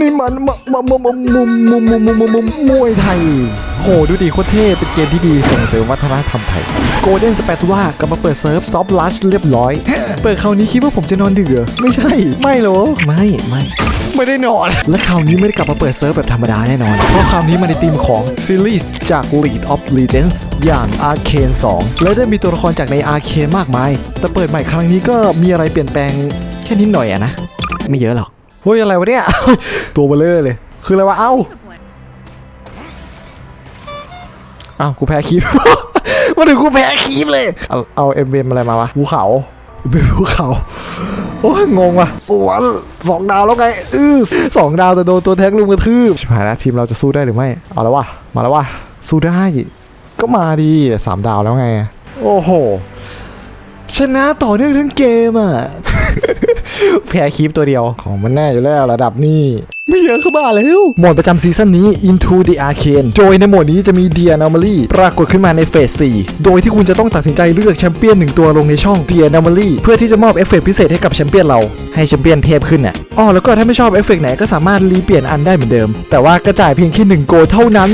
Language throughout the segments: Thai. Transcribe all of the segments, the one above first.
นี่มันมามามามามามามามามามามวยไทย โหดูดีโคตรเท่เป็นเกมที่ดีส่งเสริมวัฒนธรรมไทยโกลเด้นสเปตูล่ากลับมาเปิดเซิร์ฟซอฟลัชเรียบร้อย เปิดคราวนี้คิดว่าผมจะนอนดึกเหรอไม่ใช่ ไม่หรอไม่ไม่ไม่ได้นอน และคราวนี้ไม่ได้กลับมาเปิดเซิร์ฟแบบธรรมดาแน่นอน เพราะคราวนี้มาในทีมของซีรีส์จาก League of Legends อย่าง Arcane 2 และได้มีตัวละครจากใน Arcane มากมาย แต่เปิดใหม่ครั้งนี้ก็มีอะไรเปลี่ยนแปลงแค่นิดหน่อยอะนะ ไม่เยอะหรอก เฮ้ยอะไรวะเนี่ย ตัวเบลเลอร์เลย คืออะไรวะ เอ้า เอ้ากูแพ้คลิปมาถึงกูแพ้คลิปเลย เอาเอาเอ็มเอะไรมาวะ ภูเขาเป็นภูเขา โอ้ยงงว่ะ สวนสองดาวแล้วไง อือสองดาวแต่โดนตัวแท็กลุมกระทืบชิบหายแล้วทีมเราจะสู้ได้หรือไม่ เอาแล้ววะ มาแล้ววะ สู้ได้ ก็มาดีสามดาวแล้วไง โอ้โห ชนะต่อเนื่องทั้งเกมอะ แพ้คลิปตัวเดียว ของมันแน่อยู่แล้วระดับนี้ ไม่เยอะเข้ามาแล้ว โหมดประจำซีซั่นนี้ Into the Arcane โดยในโหมดนี้จะมี The Anomaly ปรากฏขึ้นมาในเฟส 4 โดยที่คุณจะต้องตัดสินใจเลือกแชมเปี้ยนหนึ่งตัวลงในช่อง The Anomaly เพื่อที่จะมอบเอฟเฟกต์พิเศษให้กับแชมเปี้ยนเรา ให้แชมเปี้ยนเทพขึ้นน่ะอ้อแล้วก็ถ้าไม่ชอบเอฟเฟกต์ไหนก็สามารถรีเปลี่ยนอันได้เหมือนเดิม แต่ว่ากระจ่ายเพียงแค่หนึ่งโกลเท่านั้น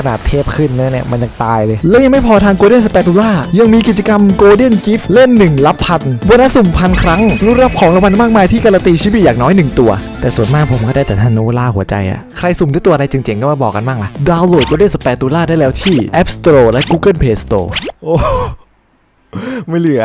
ขนาดเทพขึ้นแล้วเนี่ยมันยังตายเลย และยังไม่พอทาง Golden Spatula ยังมีกิจกรรม Golden Gift เล่น 1 รับพันโบนัสสุ่มพันครั้งรู้รับของรางวัลมากมายที่การันตีชิบิอย่างน้อย 1 ตัว แต่ส่วนมากผมก็ได้แต่ธนูล่าหัวใจอะใครสุ่มได้ตัวอะไรเจ๋งๆก็มาบอกกันบ้างล่ะดาวน์โหลด Golden Spatula ได้แล้วที่ App Store และ Google Play Store โอ้ไม่เหลือ